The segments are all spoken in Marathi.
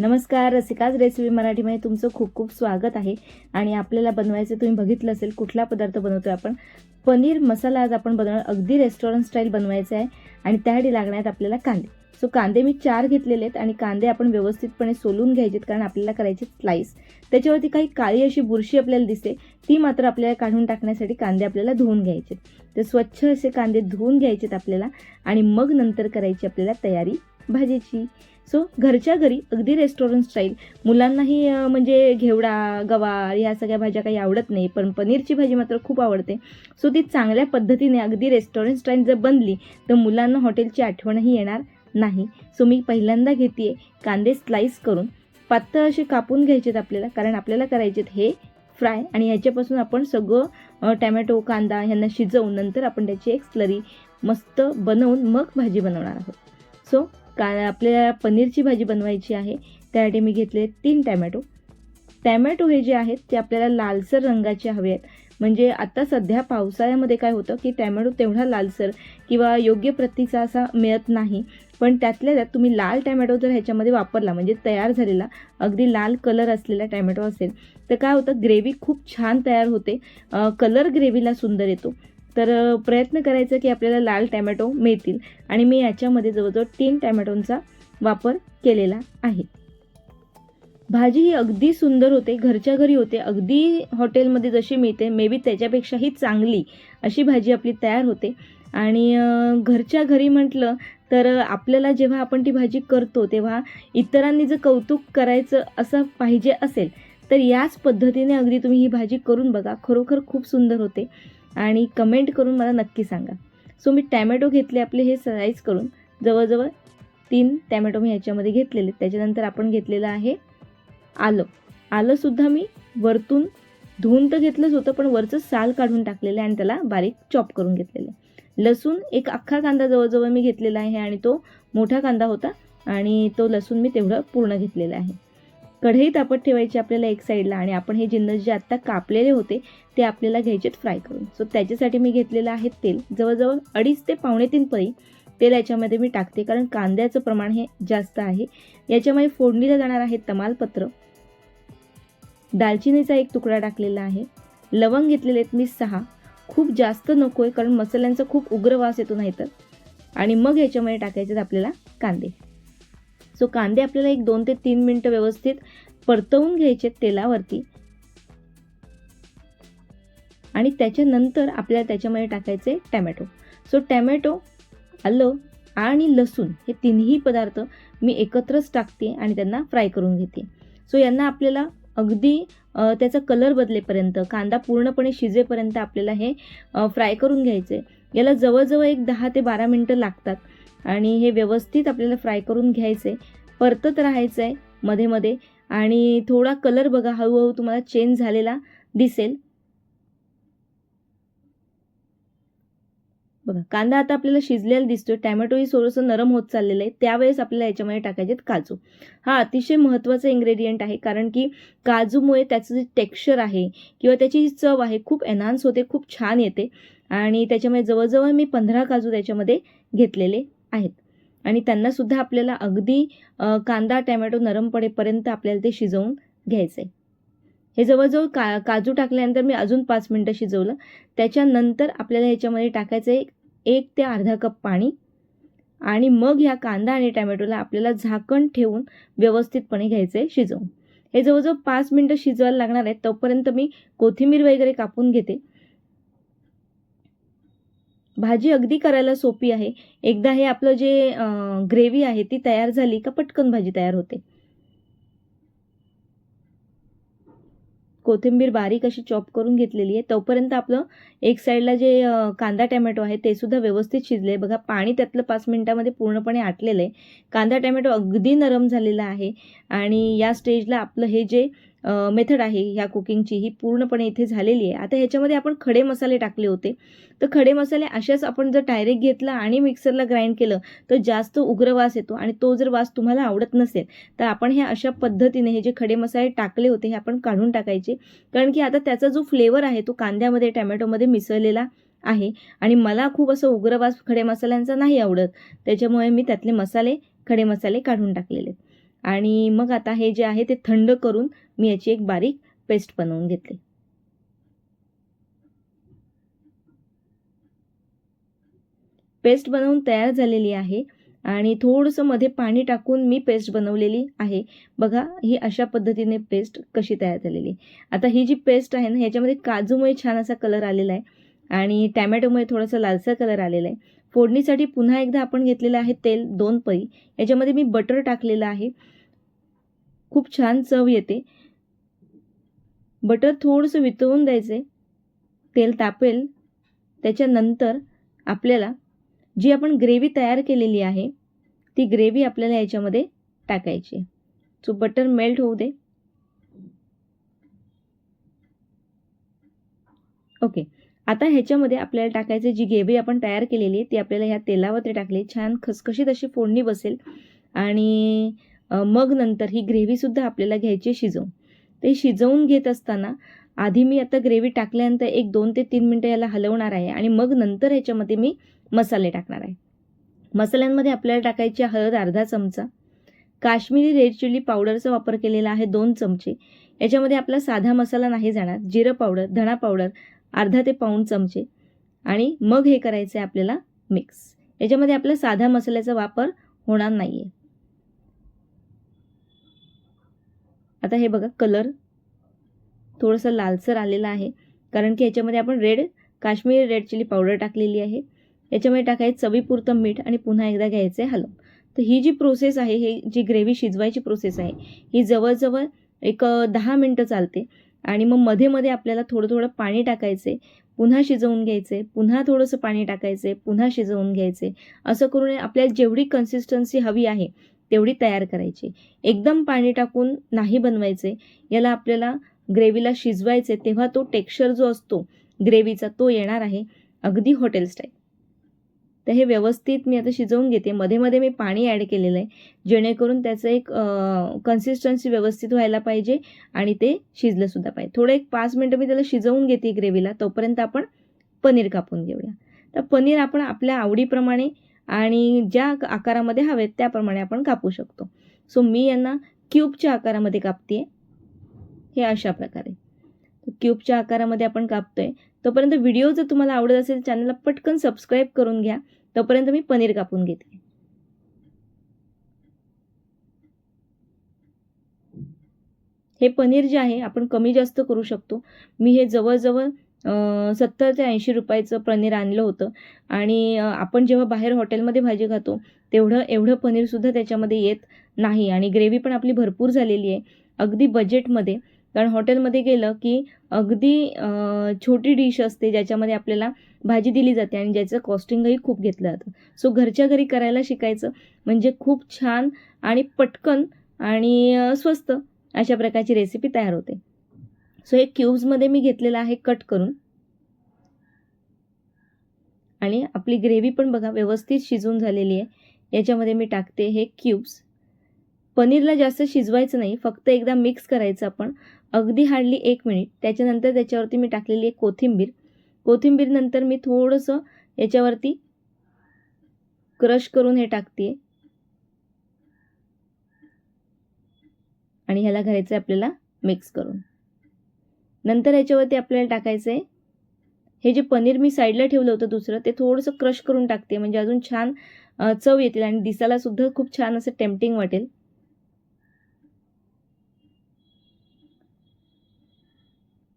नमस्कार रसिकाज रेसिपी मराठीमध्ये तुमचं खूप खूप स्वागत आहे. आणि आपल्याला बनवायचं तुम्ही बघितलं असेल कुठला पदार्थ बनवतोय आपण. पनीर मसाला आज आपण बनवणार अगदी रेस्टॉरंट स्टाईल बनवायचं आहे. आणि त्यासाठी लागण्यात आपल्याला कांदे. सो कांदे मी चार घेतलेले आहेत आणि कांदे आपण व्यवस्थितपणे सोलून घ्यायचेत कारण आपल्याला करायचे स्लाईस त्याच्यावरती काही काळी अशी बुरशी आपल्याला दिसते ती मात्र आपल्याला काढून टाकण्यासाठी कांदे आपल्याला धुवून घ्यायचे तर स्वच्छ असे कांदे धुवून घ्यायचेत आपल्याला आणि मग नंतर करायची आपल्याला तयारी भाजीची. सो घरच्या घरी अगदी रेस्टॉरंट स्टाईल मुलांनाही म्हणजे घेवडा गवार ह्या सगळ्या भाज्या काही आवडत नाही पण पनीरची भाजी मात्र खूप आवडते. सो ती चांगल्या पद्धतीने अगदी रेस्टॉरंट स्टाईल जर बनली तर मुलांना हॉटेलची आठवणही येणार नाही. सो मी पहिल्यांदा घेते कांदे स्लाईस करून. पातळ असे कापून घ्यायचेत आपल्याला कारण आपल्याला करायचेत हे फ्राय आणि ह्याच्यापासून आपण सगळं टॅमॅटो कांदा ह्यांना शिजवून नंतर आपण त्याची एक स्लरी मस्त बनवून मग भाजी बनवणार आहोत. सो का आपल्याला पनीरची भाजी बनवायची आहे. त्यासाठी मी घेतले तीन टॅमॅटो. टॅमॅटो हे जे आहेत ते आपल्याला लालसर रंगाचे हवे आहेत. म्हणजे आता सध्या पावसाळ्यामध्ये काय होतं की टॅमॅटो तेवढा लालसर किंवा योग्य प्रतीचा असा मिळत नाही. पण त्यातल्या त्यात तुम्ही लाल टॅमॅटो जर ह्याच्यामध्ये वापरला म्हणजे तयार झालेला अगदी लाल कलर असलेला टॅमॅटो असेल तर काय होतं ग्रेव्ही खूप छान तयार होते. कलर ग्रेव्हीला सुंदर येतो. तर प्रयत्न करायचा की आपल्याला लाल टॅमॅटो मिळतील. आणि मी याच्यामध्ये जवळजवळ तीन टॅमॅटोंचा वापर केलेला आहे. भाजी ही अगदी सुंदर होते घरच्या घरी होते. अगदी हॉटेलमध्ये जशी मिळते मे बी त्याच्यापेक्षाही चांगली अशी भाजी आपली तयार होते. आणि घरच्या घरी म्हटलं तर आपल्याला जेव्हा आपण ती भाजी करतो तेव्हा इतरांनी जर कौतुक करायचं असं पाहिजे असेल तर याच पद्धतीने अगदी तुम्ही ही भाजी करून बघा. खरोखर खूप सुंदर होते. आणि कमेंट करून मला नक्की सांगा. सो मी टॅमॅटो घेतले आपले हे साईज करून. जवळजवळ तीन टॅमॅटो मी ह्याच्यामध्ये घेतलेले. त्याच्यानंतर आपण घेतलेलं आहे आलं. आलंसुद्धा मी वरतून धुवून तर घेतलंच होतं पण वरचं साल काढून टाकलेलं आहे आणि त्याला बारीक चॉप करून घेतलेलं आहे. लसूण एक अख्खा कांदा जवळजवळ मी घेतलेला आहे आणि तो मोठा कांदा होता आणि तो लसूण मी तेवढं पूर्ण घेतलेला आहे. कढई तापत ठेवायची आपल्याला एक साईडला आणि आपण हे जिन्नस जे आत्ता कापलेले होते ते आपल्याला घ्यायचेत फ्राय करून. सो त्याच्यासाठी मी घेतलेलं आहे तेल. जवळजवळ अडीच ते पावणे तीन पळी तेल याच्यामध्ये मी टाकते कारण कांद्याचं प्रमाण हे जास्त आहे. याच्यामध्ये फोडणीला जाणार आहे तमालपत्र. दालचिनीचा एक तुकडा टाकलेला आहे. लवंग घेतलेले आहेत मी सहा. खूप जास्त नको आहे कारण मसाल्यांचा खूप उग्र वास येतो नाहीतर. आणि मग याच्यामध्ये टाकायचे आहेत आपल्याला कांदे. सो कांदे आपल्याला एक दोन ते तीन मिनटं व्यवस्थित परतवून घ्यायचे तेलावरती. आणि त्याच्यानंतर आपल्याला त्याच्यामध्ये टाकायचे टॅमॅटो. सो टॅमॅटो आलं आणि लसूण हे तिन्ही पदार्थ मी एकत्रच टाकते आणि त्यांना फ्राय करून घेते. सो यांना आपल्याला अगदी त्याचा कलर बदलेपर्यंत कांदा पूर्णपणे शिजेपर्यंत आपल्याला हे फ्राय करून घ्यायचं. आहे याला जवळजवळ एक दहा ते बारा मिनटं लागतात. आणि हे व्यवस्थित आपल्याला फ्राय करून घ्यायचं आहे परतत राहायचं आहे मध्ये मध्ये. आणि थोडा कलर बघा हळूहळू तुम्हाला चेंज झालेला दिसेल. बघा कांदा आता आपल्याला शिजलेला दिसतोय. टॅमॅटोही थोडंसं नरम होत चाललेलं आहे. त्यावेळेस आपल्याला याच्यामध्ये टाकायचे आहेत काजू. हा अतिशय महत्त्वाचा इन्ग्रेडियंट आहे कारण की काजूमुळे त्याचं जे टेक्स्चर आहे किंवा त्याची जी चव आहे खूप एनहान्स होते खूप छान येते. आणि त्याच्यामुळे जवळजवळ मी पंधरा काजू त्याच्यामध्ये घेतलेले. आहेत. आणि त्यांनासुद्धा आपल्याला अगदी कांदा टॅमॅटो नरम पडेपर्यंत आपल्याला ते शिजवून घ्यायचं आहे हे जवळजवळ का काजू टाकल्यानंतर मी अजून पाच मिनटं शिजवलं. त्याच्यानंतर आपल्याला ह्याच्यामध्ये टाकायचं आहे एक ते अर्धा कप पाणी आणि मग ह्या कांदा आणि टॅमॅटोला आपल्याला झाकण ठेवून व्यवस्थितपणे घ्यायचं आहे शिजवून. हे जवळजवळ पाच मिनटं शिजवायला लागणार आहे तोपर्यंत मी कोथिंबीर वगैरे कापून घेते. भाजी अगदी करायला सोपी आहे. एकदा हे आपलं जे ग्रेव्ही आहे ती तयार झाली का पटकन भाजी तयार होते. कोथिंबीर बारीक अशी चॉप करून घेतलेली आहे. तोपर्यंत आपलं एक साईडला जे कांदा टॅमॅटो आहे ते सुद्धा व्यवस्थित शिजले बघा पाणी त्यातलं पाच मिनिटामध्ये पूर्णपणे आटलेलं आहे. कांदा टॅमॅटो अगदी नरम झालेला आहे. आणि या स्टेजला आपलं हे जे मेथड आहे ह्या कुकिंगची ही पूर्णपणे इथे झालेली आहे. आता ह्याच्यामध्ये आपण खडे मसाले टाकले होते. तर खडे मसाले अशाच आपण जर डायरेक्ट घेतला आणि मिक्सरला ग्राइंड केलं तर जास्त उग्र वास येतो आणि तो जर वास तुम्हाला आवडत नसेल तर आपण हे अशा पद्धतीने हे जे खडे मसाले टाकले होते हे आपण काढून टाकायचे. कारण की आता त्याचा जो फ्लेवर आहे तो कांद्यामध्ये टॅमॅटोमध्ये मिसळलेला आहे आणि मला खूप असं उग्रवास खडे मसाल्यांचा नाही आवडत. त्याच्यामुळे मी त्यातले मसाले खडे मसाले काढून टाकलेले आहेत. आणि मग आता हे जे आहे ते थंड करून मी याची एक बारीक पेस्ट बनवून घेतली. पेस्ट बनवून तयार झालेली आहे आणि थोडंसं मध्ये पाणी टाकून मी पेस्ट बनवलेली आहे. बघा ही अशा पद्धतीने पेस्ट कशी तयार झालेली. आहे आता ही जी पेस्ट आहे ना ह्याच्यामध्ये काजूमुळे छान असा कलर आलेला आहे आणि टॅमॅटोमुळे थोडासा लालसा कलर आलेला आहे. फोडणीसाठी पुन्हा एकदा आपण घेतलेलं आहे तेल दोन पळी. याच्यामध्ये मी बटर टाकलेलं आहे. खूप छान चव येते. बटर थोडंसं वितळून द्यायचे. तेल तापेल. त्याच्यानंतर आपल्याला जी आपण ग्रेव्ही तयार केलेली आहे ती ग्रेव्ही आपल्याला याच्यामध्ये टाकायची सो बटर मेल्ट होऊ दे. ओके. आता ह्याच्यामध्ये आपल्याला टाकायचे जी ग्रेव्ही आपण तयार केलेली ती आपल्याला ह्या तेलावरती टाकली. छान खसखशीत अशी फोडणी बसेल. आणि मग नंतर ही ग्रेव्हीसुद्धा आपल्याला घ्यायची शिजवून. ते शिजवून घेत असताना आधी मी आता ग्रेव्ही टाकल्यानंतर एक दोन ते तीन मिनटं याला हलवणार आहे. आणि मग नंतर ह्याच्यामध्ये मी मसाले टाकणार आहे. मसाल्यांमध्ये आपल्याला टाकायची हळद अर्धा चमचा. काश्मीरी रेड चिली पावडरचा वापर केलेला आहे दोन चमचे. याच्यामध्ये आपला साधा मसाला नाही जाणार. जिरं पावडर धणा पावडर अर्धा ते पाऊण चमचे. आणि मग हे करायचं आहे आपल्याला मिक्स याच्यामध्ये आपल्या साध्या मसाल्याचा वापर होणार नाही आहे आता हे बघा कलर थोडंसं लालसर आलेला आहे. कारण की याच्यामध्ये आपण red Kashmiri red chilli powder टाकलेली आहे. याच्यामध्ये टाकायचं चवीपुरतं मीठ आणि पुन्हा एकदा घ्यायचं आहे हलवून. तर ही जी प्रोसेस आहे ही जी ग्रेव्ही शिजवायची प्रोसेस आहे ही जवळजवळ एक दहा मिनटं चालते. आणि मग मध्ये मध्ये आपल्याला थोडं थोडं पाणी टाकायचे पुन्हा शिजवून घ्यायचे पुन्हा थोडंसं पाणी टाकायचे पुन्हा शिजवून घ्यायचे. असं करून आपल्याला जेवढी कन्सिस्टन्सी हवी आहे तेवढी तयार करायची. एकदम पाणी टाकून नाही बनवायचे. याला आपल्याला ग्रेव्हीला शिजवायचे तेव्हा तो टेक्स्चर जो असतो ग्रेव्हीचा तो येणार आहे. अगदी हॉटेल स्टाईल तर हे व्यवस्थित मी आता शिजवून घेते. मध्ये मध्ये मी पाणी ॲड केलेलं आहे. जेणेकरून त्याचं एक कन्सिस्टन्सी व्यवस्थित व्हायला पाहिजे आणि ते शिजलंसुद्धा पाहिजे. थोडं एक पाच मिनटं मी त्याला शिजवून घेते ग्रेव्हीला तोपर्यंत आपण पनीर कापून घेऊया. तर पनीर आपण आपल्या आवडीप्रमाणे आणि ज्या आकारामध्ये हवेत त्याप्रमाणे आपण कापू शकतो. सो मी यांना क्यूबच्या आकारामध्ये कापते हे अशा प्रकारे. क्यूबच्या आकारामध्ये आपण कापतोय. तोपर्यंत व्हिडिओ जर तुम्हाला आवडत असेल चॅनलला पटकन सबस्क्राईब करून घ्या. तोपर्यंत मी पनीर कापून घेते. हे पनीर जे आहे आपण कमी जास्त करू शकतो. मी हे जवळजवळ सत्तर ते ऐंशी रुपयाचं पनीर आणलं होतं. आणि आपण जेव्हा बाहेर हॉटेलमध्ये भाजी खातो तेवढं एवढं पनीरसुद्धा त्याच्यामध्ये येत नाही. आणि ग्रेव्ही पण आपली भरपूर झालेली आहे. अगदी बजेटमध्ये कारण हॉटेलमध्ये गेलं की अगदी छोटी डिश असते ज्याच्यामध्ये आपल्याला भाजी दिली जाते आणि ज्याचं कॉस्टिंगही खूप घेतलं जातं. सो घरच्या घरी करायला शिकायचं म्हणजे खूप छान आणि पटकन आणि स्वस्त अशा प्रकारची रेसिपी तयार होते. सो हे क्यूब्समध्ये मी घेतलेलं आहे कट करून. आणि आपली ग्रेव्ही पण बघा व्यवस्थित शिजून झालेली आहे. याच्यामध्ये मी टाकते हे क्यूब्स पनीरला जास्त शिजवायचं नाही फक्त एकदा मिक्स करायचं आपण. अगदी हार्डली एक मिनिट त्याच्यानंतर त्याच्यावरती मी टाकलेली आहे कोथिंबीर. कोथिंबीर नंतर मी थोडंसं याच्यावरती क्रश करून हे टाकते. आणि ह्याला घालायचं आहे आपल्याला मिक्स करून. नंतर याच्यावरती आपल्याला टाकायचं आहे हे जे पनीर मी साईडला ठेवलं होतं दुसरं ते थोडंसं क्रश करून टाकते. म्हणजे अजून छान चव येतील आणि दिसायला सुद्धा खूप छान असं टेम्पटिंग वाटेल.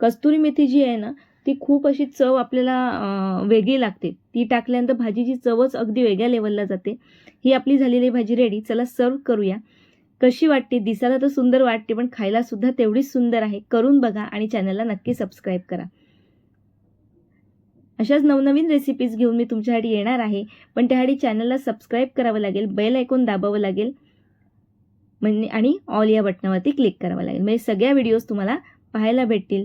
कस्तुरी मेथी जी आहे ना ती खूप अशी चव आपल्याला वेगळी लागते. ती टाकल्यानंतर भाजीची चवच अगदी वेगळ्या लेवलला जाते. ही आपली झालेली भाजी रेडी चला सर्व करूया. कशी वाटते? दिसायला तर सुंदर वाटते पण खायला सुद्धा तेवढीच सुंदर आहे. करून बघा आणि चॅनलला नक्की सबस्क्राईब करा. अशाच नवनवीन रेसिपीज घेऊन मी तुमच्यासाठी येणार आहे. पण त्यासाठी चॅनलला सबस्क्राईब करावं लागेल बेल ऐकून दाबावं लागेल म्हणजे आणि ऑल या बटनावरती क्लिक करावं लागेल. म्हणजे सगळ्या व्हिडिओज तुम्हाला पाहायला भेटतील.